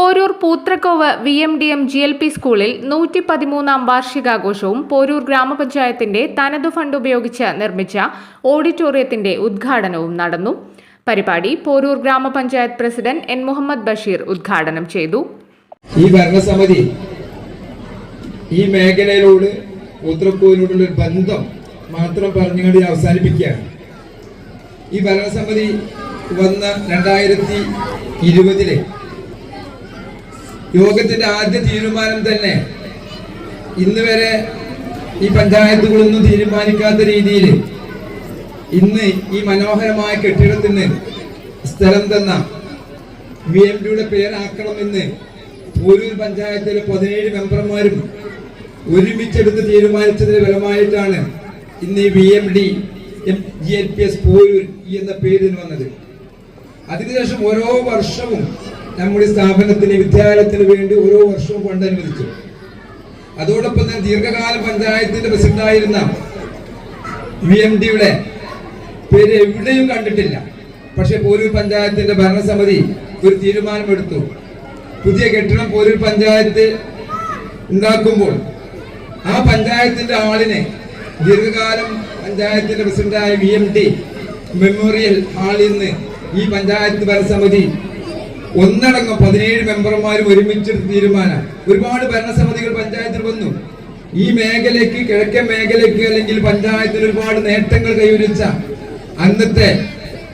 Porur Poothrakkovu V M D M G L P സ്കൂളിൽ നൂറ്റി പതിമൂന്നാം വാർഷികാഘോഷവും പോരൂർ ഗ്രാമപഞ്ചായത്തിന്റെ തനതു ഫണ്ട് ഉപയോഗിച്ച് നിർമ്മിച്ച ഓഡിറ്റോറിയത്തിന്റെ ഉദ്ഘാടനവും നടന്നു. പരിപാടി പോരൂർ ഗ്രാമപഞ്ചായത്ത് പ്രസിഡന്റ് എൻ മുഹമ്മദ് ബഷീർ ഉദ്ഘാടനം ചെയ്തു. ഈ ഭരണസമിതി ഈ മേഖലയിലോട് ഉത്തരക്കോവിനോടുള്ള ഒരു ബന്ധം മാത്രം പറഞ്ഞുകൊണ്ട് അവസാനിപ്പിക്കുകയാണ്. ഈ ഭരണസമിതി വന്ന രണ്ടായിരത്തി ഇരുപതിലെ യോഗത്തിന്റെ ആദ്യ തീരുമാനം തന്നെ. ഇന്ന് വരെ ഈ പഞ്ചായത്തുകളൊന്നും തീരുമാനിക്കാത്ത രീതിയിൽ ഇന്ന് ഈ മനോഹരമായ കെട്ടിടത്തിന് സ്ഥലം തന്ന വി എം ഡിയുടെ പേരാക്കണമെന്ന് പോരൂർ പഞ്ചായത്തിലെ പതിനേഴ് മെമ്പർമാരും ഒരുമിച്ചെടുത്ത് തീരുമാനിച്ചതിന് ഫലമായിട്ടാണ് ഇന്ന് V M D G L P S Porur എന്ന പേരിൽ വന്നത്. അതിനുശേഷം ഓരോ വർഷവും നമ്മുടെ സ്ഥാപനത്തിന് വിദ്യാലയത്തിന് വേണ്ടി ഓരോ വർഷവും ഫണ്ട് അനുവദിച്ചു. അതോടൊപ്പം തന്നെ ദീർഘകാല പഞ്ചായത്തിന്റെ പ്രസിഡന്റായിരുന്ന വി എം ഡിയുടെ പേര് എവിടെയും കണ്ടിട്ടില്ല. പക്ഷെ പോരൂർ പഞ്ചായത്തിന്റെ ഭരണസമിതി ഒരു തീരുമാനമെടുത്തു. പുതിയ കെട്ടിടം പോരൂർ പഞ്ചായത്ത് ഉണ്ടാക്കുമ്പോൾ ആ പഞ്ചായത്തിന്റെ ആളിനെ ദീർഘകാലം പഞ്ചായത്തിന്റെ പ്രസിഡന്റായ വി എം ഡി മെമ്മോറിയൽ ഹാളിൽ നിന്ന് ഈ പഞ്ചായത്ത് ഭരണസമിതി ഒന്നടങ്കം പതിനേഴ് മെമ്പർമാരും ഒരുമിച്ച് തീരുമാനം. ഒരുപാട് ഭരണസമിതികൾ പഞ്ചായത്തിൽ വന്നു. ഈ മേഖലയ്ക്ക് കിഴക്കൻ മേഖലയ്ക്ക് അല്ലെങ്കിൽ പഞ്ചായത്തിൽ ഒരുപാട് നേട്ടങ്ങൾ കൈവരിച്ച അന്നത്തെ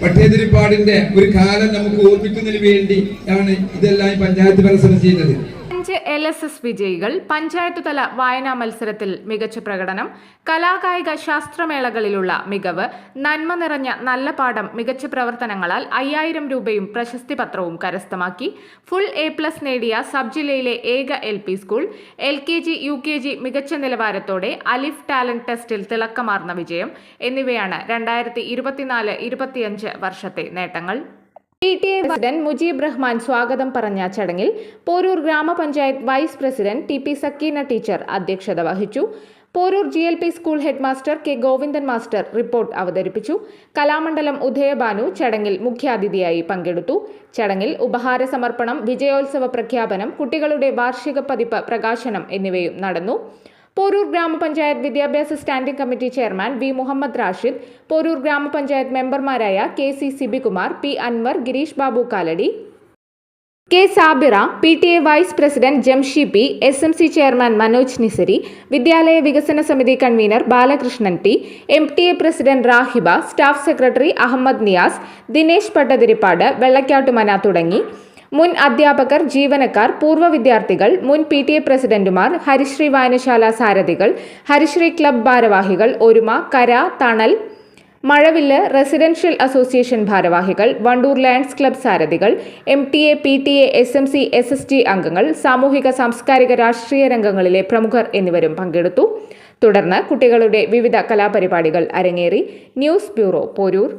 പട്ടേതിരിപ്പാടിന്റെ ഒരു കാലം നമുക്ക് ഓർമ്മിക്കുന്നതിന് വേണ്ടി ആണ് ഇതെല്ലാം ഈ പഞ്ചായത്ത് ഭരണസമിതി ചെയ്യുന്നത്. അഞ്ച് എൽ എസ് എസ് വിജയികൾ പഞ്ചായത്ത് തല വായനാ മത്സരത്തിൽ മികച്ച പ്രകടനം കലാകായിക ശാസ്ത്രമേളകളിലുള്ള മികവ് നന്മ നിറഞ്ഞ നല്ല പാഠം മികച്ച പ്രവർത്തനങ്ങളാൽ അയ്യായിരം രൂപയും പ്രശസ്തി പത്രവും കരസ്ഥമാക്കി. ഫുൾ എ പ്ലസ് നേടിയ സബ് ജില്ലയിലെ ഏക L P school L K G U K G മികച്ച നിലവാരത്തോടെ അലിഫ് ടാലന്റ് ടെസ്റ്റിൽ തിളക്കമാർന്ന വിജയം എന്നിവയാണ് രണ്ടായിരത്തി ഇരുപത്തിനാല് ഇരുപത്തിയഞ്ച് വർഷത്തെ നേട്ടങ്ങൾ. P T A president Mujeeb Rahman സ്വാഗതം പറഞ്ഞ ചടങ്ങിൽ Poroor grama panchayat vice president T P Sakeena teacher അധ്യക്ഷത വഹിച്ചു. Poroor G L P school head master K Govindan master report അവതരിപ്പിച്ചു. കലാമണ്ഡലം ഉദയബാനു ചടങ്ങിൽ മുഖ്യാതിഥിയായി പങ്കെടുത്തു. ചടങ്ങിൽ ഉപഹാര സമർപ്പണം വിജയോത്സവ പ്രഖ്യാപനം കുട്ടികളുടെ വാർഷിക പതിപ്പ് പ്രകാശനം എന്നിവയും നടന്നു. പോരൂർ ഗ്രാമപഞ്ചായത്ത് വിദ്യാഭ്യാസ standing committee chairman V Muhammad Rashid Poroor grama panchayat മെമ്പർമാരായ K C Sibikumar P Anwar Girish Babu Kalady K Sabira P T A vice president Jamshi P S M C chairman Manoj Nisari വിദ്യാലയ വികസന സമിതി convener Balakrishnan T M T A president Rahiba staff secretary Ahammed Niyas Dinesh Pattathirippad Vellakkattumana തുടങ്ങി. മുൻ അധ്യാപകർ ജീവനക്കാർ പൂർവ വിദ്യാർത്ഥികൾ മുൻ പി ടി എ പ്രസിഡന്റുമാർ ഹരിശ്രീ വായനശാല സാരഥികൾ ഹരിശ്രീ ക്ലബ് ഭാരവാഹികൾ ഒരുമ കര തണൽ മഴവില്ല് റെസിഡൻഷ്യൽ അസോസിയേഷൻ ഭാരവാഹികൾ Wandoor lands club സാരഥികൾ M T A P T A S M C S S T അംഗങ്ങൾ സാമൂഹിക സാംസ്കാരിക രാഷ്ട്രീയ രംഗങ്ങളിലെ പ്രമുഖർ എന്നിവരും പങ്കെടുത്തു. തുടർന്ന് കുട്ടികളുടെ വിവിധ കലാപരിപാടികൾ അരങ്ങേറി. News bureau Poroor.